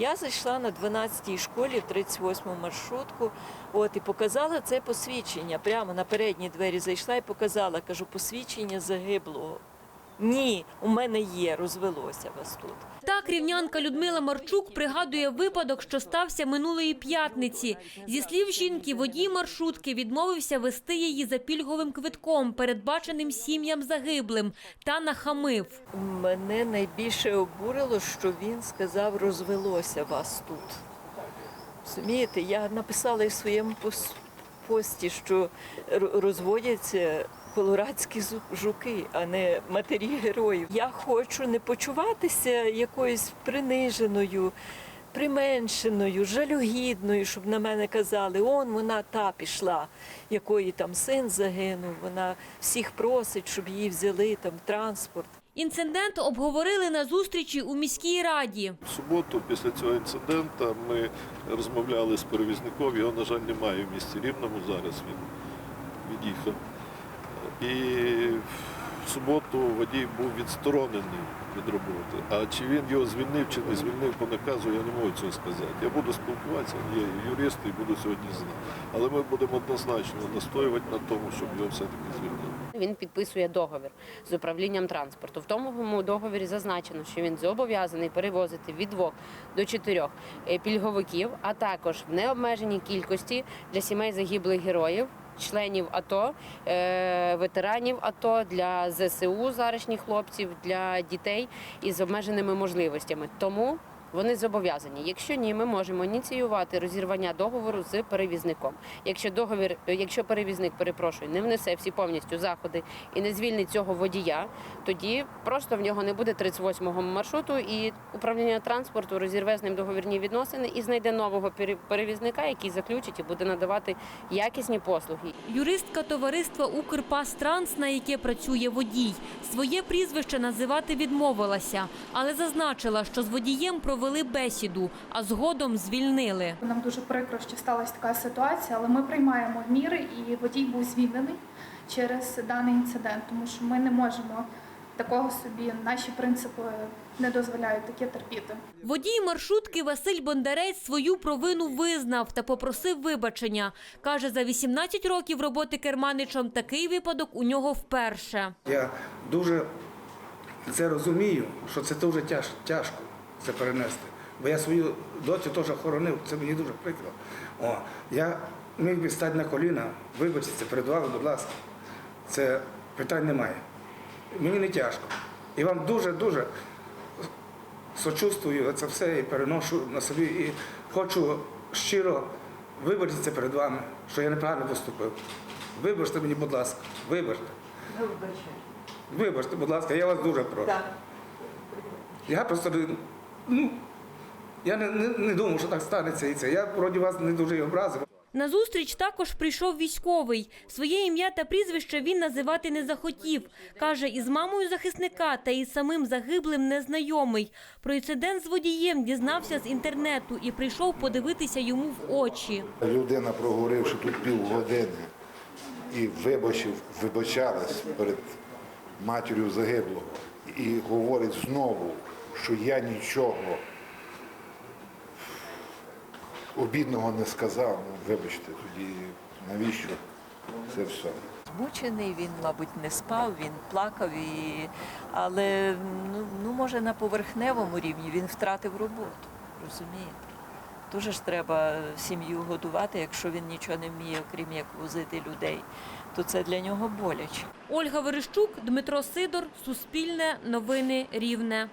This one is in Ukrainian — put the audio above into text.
Я зайшла на 12-й школі в 38-му маршрутку, от і показала це посвідчення. Прямо на передні двері зайшла і показала, кажу, посвідчення загиблого. Ні, у мене є, розвелося вас тут. Так рівнянка Людмила Марчук пригадує випадок, що стався минулої п'ятниці. Зі слів жінки, водій маршрутки відмовився вести її за пільговим квитком, передбаченим сім'ям загиблим, та нахамив. Мене найбільше обурило, що він сказав, розвелося вас тут. Розумієте, я написала і в своєму пос- пості, що розводяться колорадські жуки, а не матері героїв. Я хочу не почуватися якоюсь приниженою. Применшеною, жалюгідною, щоб на мене казали, он вона та пішла, якої там син загинув. Вона всіх просить, щоб її взяли там транспорт. Інцидент обговорили на зустрічі у міській раді. В суботу, після цього інциденту, ми розмовляли з перевізником. Його, на жаль, немає в місті Рівному зараз. Він від'їхав. І в суботу водій був відсторонений від роботи. А чи він його звільнив, чи не звільнив по наказу, я не можу цього сказати. Я буду спілкуватися, є юрист і буду сьогодні з ним. Але ми будемо однозначно настоювати на тому, щоб його все-таки звільнили. Він підписує договір з управлінням транспорту. В тому договорі зазначено, що він зобов'язаний перевозити від двох до чотирьох е, пільговиків, а також в необмеженій кількості для сімей загиблих героїв. Членів АТО, е, ветеранів АТО для ЗСУ зарашніх хлопців, для дітей із обмеженими можливостями. Тому вони зобов'язані. Якщо ні, ми можемо ініціювати розірвання договору з перевізником. Якщо договір, якщо перевізник перепрошую, не внесе всі повністю заходи і не звільнить цього водія, тоді просто в нього не буде 38-го маршруту, і управління транспорту розірве з ним договірні відносини і знайде нового пере- перевізника, який заключить і буде надавати якісні послуги. Юристка товариства «Укрпастранс», на яке працює водій, своє прізвище називати відмовилася, але зазначила, що з водієм провели бесіду, а згодом звільнили. Нам дуже прикро, що сталася така ситуація, але ми приймаємо міри, і водій був звільнений через даний інцидент, тому що ми не можемо такого собі, наші принципи не дозволяють таке терпіти. Водій маршрутки Василь Бондарець свою провину визнав та попросив вибачення. Каже, за 18 років роботи керманичем такий випадок у нього вперше. Я дуже це розумію, що це дуже тяж, тяжко це перенести. Бо я свою доцю теж хоронив, це мені дуже прикро. О, я міг би стати на коліна, вибачитися перед вами, будь ласка. Це питань немає. Мені не тяжко. І вам дуже-дуже сочувствую це все і переношу на собі. І хочу щиро вибачитися перед вами, що я неправильно поступив. Вибачте мені, будь ласка, вибачте. Вибачте, будь ласка, я вас дуже прошу. Я просто ну, я не, не, не думав, що так станеться і це. Я вроді вас не дуже й образив. На зустріч також прийшов військовий. Своє ім'я та прізвище він називати не захотів. Каже, із мамою захисника та із самим загиблим незнайомий. Про інцидент з водієм дізнався з інтернету і прийшов подивитися йому в очі. Людина проговоривши тут півгодини і вибачив, вибачалась перед матір'ю загиблого і говорить знову, що я нічого обідного не сказав. Ну, вибачте, тоді навіщо це все? Змучений, він, мабуть, не спав, він плакав, і... але ну, ну, може на поверхневому рівні він втратив роботу. Розумієте? Дуже ж треба сім'ю годувати, якщо він нічого не вміє, окрім як возити людей, то це для нього боляче. Ольга Верещук, Дмитро Сидор, Суспільне, Новини Рівне.